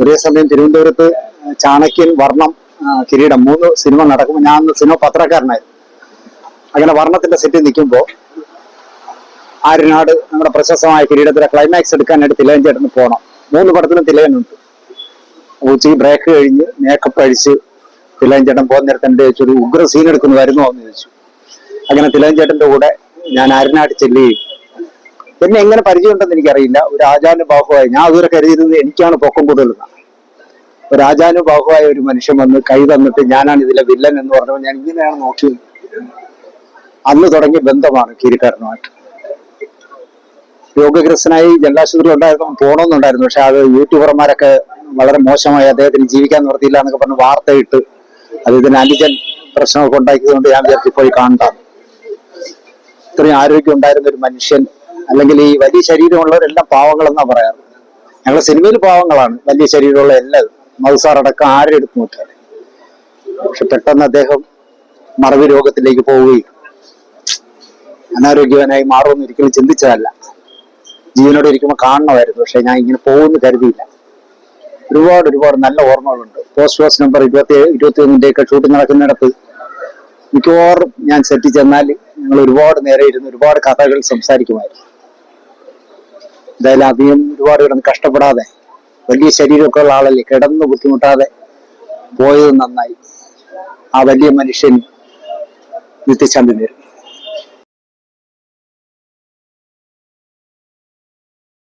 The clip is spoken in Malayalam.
ഒരേ സമയം തിരുവനന്തപുരത്ത് ചാണക്യൻ വർണം കിരീടം മൂന്ന് സിനിമ നടക്കുമ്പോൾ ഞാൻ സിനിമ പത്രക്കാരനായിരുന്നു. അങ്ങനെ വർണത്തിന്റെ സെറ്റിൽ നിൽക്കുമ്പോൾ ആര്യനാട് നമ്മുടെ പ്രശസ്തമായ കിരീടത്തിലെ ക്ലൈമാക്സ് എടുക്കാനായിട്ട് തിലകൻ ചേട്ടന് പോകണം മൂന്ന് പടത്തിലും തിലകനുണ്ട് ഉച്ചയ്ക്ക് ബ്രേക്ക് കഴിഞ്ഞ് മേക്കപ്പ് അഴിച്ച് തിലകൻ ചേട്ടൻ പോകുന്ന നേരത്തെ എന്റെ ചോദിച്ചു ഒരു ഉഗ്ര സീൻ എടുക്കുന്നു വരുന്നോ എന്ന് ചോദിച്ചു. അങ്ങനെ തിലകൻ ചേട്ടന്റെ കൂടെ ഞാൻ ആര്യനാട് ചെല്ലുകയും എന്നെ എങ്ങനെ പരിചയമുണ്ടെന്ന് എനിക്കറിയില്ല. ഒരു ആചാനുബാഹുവായി ഞാൻ അതുവരെ കരുതിയിരുന്നത് എനിക്കാണ് പൊക്കം കൂടുതലെന്ന് ഒരു ആചാനുബാഹുവായ ഒരു മനുഷ്യൻ വന്ന് കൈ തന്നിട്ട് ഞാനാണ് ഇതിലെ വില്ലൻ എന്ന് പറഞ്ഞപ്പോൾ ഞാൻ ഇങ്ങനെയാണ് നോക്കിയത്. അന്ന് തുടങ്ങിയ ബന്ധമാണ് കീരിക്കാരനുമായിട്ട്. രോഗഗ്രസ്തനായി ജനാശുപത്രി ഉണ്ടായിരുന്നു പോകണമെന്നുണ്ടായിരുന്നു പക്ഷെ അത് യൂട്യൂബർമാരൊക്കെ വളരെ മോശമായി അദ്ദേഹത്തിന് ജീവിക്കാൻ നിർത്തിയില്ല എന്നൊക്കെ പറഞ്ഞ് വാർത്തയിട്ട് അദ്ദേഹത്തിന് അനുജൻ പ്രശ്നമൊക്കെ ഉണ്ടാക്കിയതുകൊണ്ട് ഞാൻ വിചാരിച്ചു പോയി കാണണ്ട ഇത്രയും ആരോഗ്യം ഉണ്ടായിരുന്ന ഒരു മനുഷ്യൻ അല്ലെങ്കിൽ ഈ വലിയ ശരീരമുള്ളവരെല്ലാം പാവങ്ങളെന്നാ പറയാറ്. ഞങ്ങളുടെ സിനിമയിൽ പാവങ്ങളാണ്. വലിയ ശരീരമുള്ള എല്ലാവരും മൗസാർ അടക്കം ആരും എടുത്തു നോക്കിയാൽ പക്ഷെ പെട്ടെന്ന് അദ്ദേഹം മറവി രോഗത്തിലേക്ക് പോവുകയും അനാരോഗ്യവാനായി മാറുമെന്ന് ഒരിക്കലും ചിന്തിച്ചതല്ല. ജീവനോട് ഇരിക്കുമ്പോൾ കാണണമായിരുന്നു. പക്ഷെ ഞാൻ ഇങ്ങനെ പോകുമെന്ന് കരുതിയില്ല. ഒരുപാട് ഒരുപാട് നല്ല ഓർമ്മകളുണ്ട്. പോസ്റ്റ് ബോക്സ് നമ്പർ ഇരുപത്തി ഇരുപത്തി ഒന്നിന്റെയൊക്കെ ഷൂട്ടിംഗ് നടക്കുന്നിടത്ത് മിക്കവാറും ഞാൻ സെറ്റിൽ ചെന്നാൽ ഞങ്ങൾ ഒരുപാട് നേരെ ഇരുന്ന് ഒരുപാട് കഥകൾ സംസാരിക്കുമായിരുന്നു. എന്തായാലും അധികം ഒരുപാട് കിടന്ന് കഷ്ടപ്പെടാതെ വലിയ ശരീരമൊക്കെ ഉള്ള ആളല്ലേ കിടന്ന് ബുദ്ധിമുട്ടാതെ പോയത് നന്നായി. ആ വലിയ മനുഷ്യൻ നിത്യശാന്തി നേരും